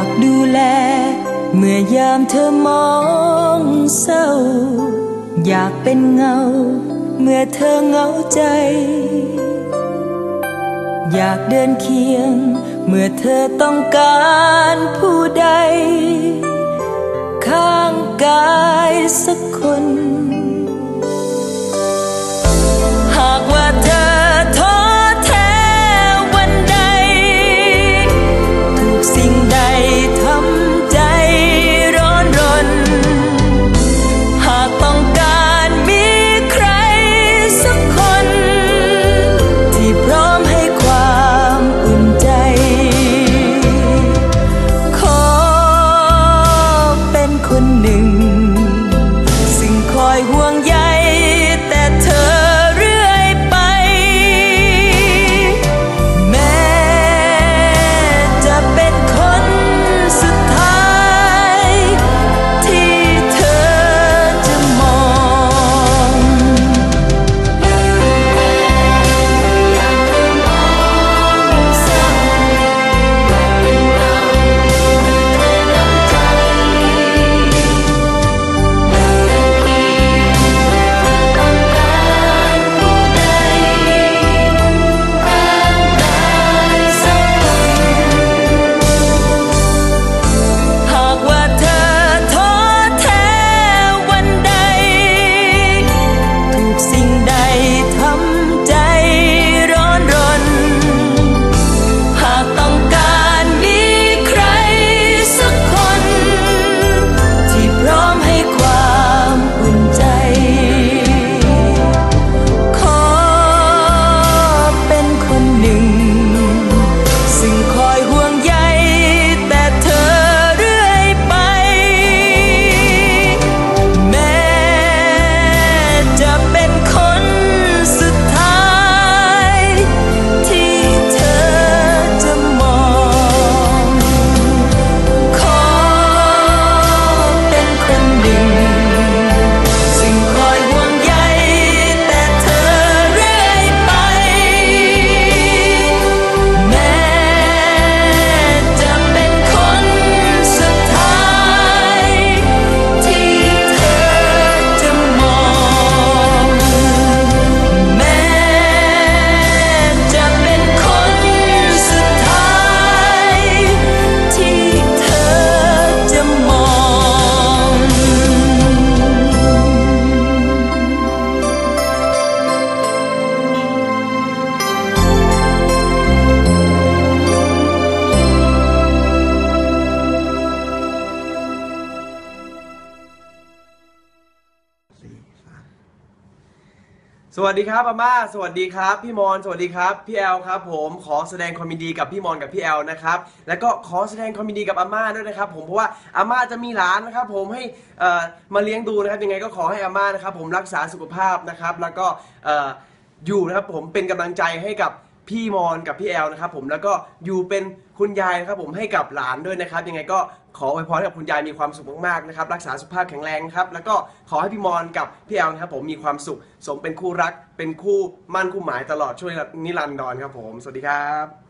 ากดูแล เมื่อยามเธอมองเศร้า อยากเป็นเงา เมื่อเธอเงาใจ อยากเดินเคียง เมื่อเธอต้องการผู้ใด ข้างกายสักคน หากว่าเธอท้อแท้วันใด ถูกสิ่ง สวัสดีครับอาม่าสวัสดีครับ พี่มอนสวัสดีครับ พี่แอลครับผมขอแสดงความยินดีกับพี่มอนกับพี่แอลนะครับแล้วก็ขอแสดงความยินดีกับอาม่าด้วยนะครับ ผมเพราะว่าอาม่าจะมีหลานนะครับ ผมให้เอ่อมาเลี้ยงดูนะครับยังไงก็ขอให้อาม่านะครับ ผมรักษาสุขภาพนะครับ แล้วก็เอ่ออยู่นะครับผมเป็นกำลังใจให้กับ พี่มอนกับพี่แอลนะครับผมแล้วก็อยู่เป็นคุณยายนะครับผมให้กับหลานด้วยนะครับยังไงก็ขออวยพรให้กับคุณยายมีความสุขมากๆนะครับรักษาสุขภาพแข็งแรงนะครับแล้วก็ขอให้พี่มอนกับพี่แอลนะครับผมมีความสุขสมเป็นคู่รัก เป็นคู่มั่นคู่หมายตลอดช่วยนิรันดรครับผม สวัสดีครับ